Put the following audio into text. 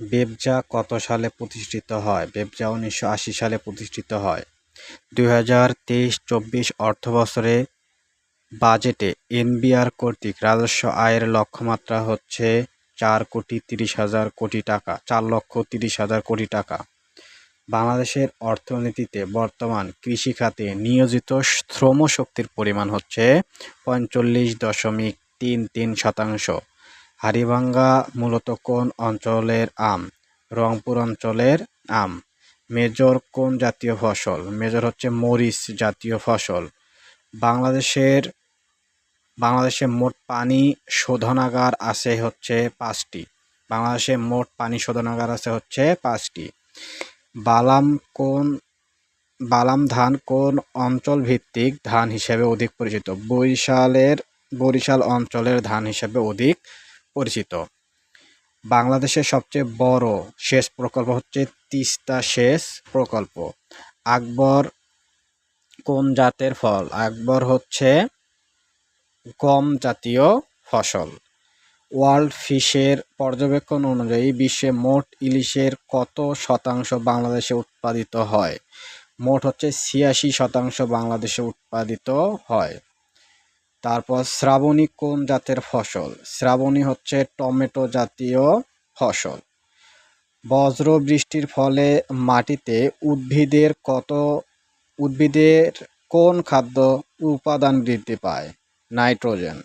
বেবজা কত সালে প্রতিষ্ঠিত হয়? বেবজা উনিশশো আশি সালে প্রতিষ্ঠিত হয়। দুই হাজার তেইশ চব্বিশ অর্থবছরে বাজেটে এনবিআর কর্তৃক রাজস্ব আয়ের লক্ষ্যমাত্রা হচ্ছে চার কোটি তিরিশ হাজার কোটি টাকা, চার লক্ষ তিরিশ হাজার কোটি টাকা। বাংলাদেশের অর্থনীতিতে বর্তমান কৃষিখাতে নিয়োজিত শ্রমশক্তির পরিমাণ হচ্ছে পঁয়তাল্লিশ দশমিক তিন তিন শতাংশ। হাড়িভাঙ্গা মূলত কোন অঞ্চলের আম? রংপুর অঞ্চলের আম। মেজর কোন জাতীয় ফসল? মেজর হচ্ছে মরিচ জাতীয় ফসল। বাংলাদেশের, বাংলাদেশে মোট পানি শোধনাগার আছে হচ্ছে পাঁচটি। বাংলাদেশে মোট পানি শোধনাগার আছে হচ্ছে পাঁচটি। বালাম কোন, বালাম ধান কোন অঞ্চল ভিত্তিক ধান হিসেবে অধিক পরিচিত? বরিশালের, বরিশাল অঞ্চলের ধান হিসেবে অধিক পরিচিত। বাংলাদেশের সবচেয়ে বড় সেচ প্রকল্প হচ্ছে তিস্তা সেচ প্রকল্প। আকবর কোন জাতের ফল? আকবর হচ্ছে গম জাতীয় ফসল। ওয়ার্ল্ড ফিশের পর্যবেক্ষণ অনুযায়ী বিশ্বে মোট ইলিশের কত শতাংশ বাংলাদেশে উৎপাদিত হয়? মোট হচ্ছে ছিয়াশি শতাংশ বাংলাদেশে উৎপাদিত হয়। তারপর শ্রাবণী কোন জাতের ফসল? শ্রাবণী হচ্ছে টমেটো জাতীয় ফসল। বজ্র বৃষ্টির ফলে মাটিতে উদ্ভিদের কত, উদ্ভিদের কোন খাদ্য উপাদান বৃদ্ধি পায়? নাইট্রোজেন।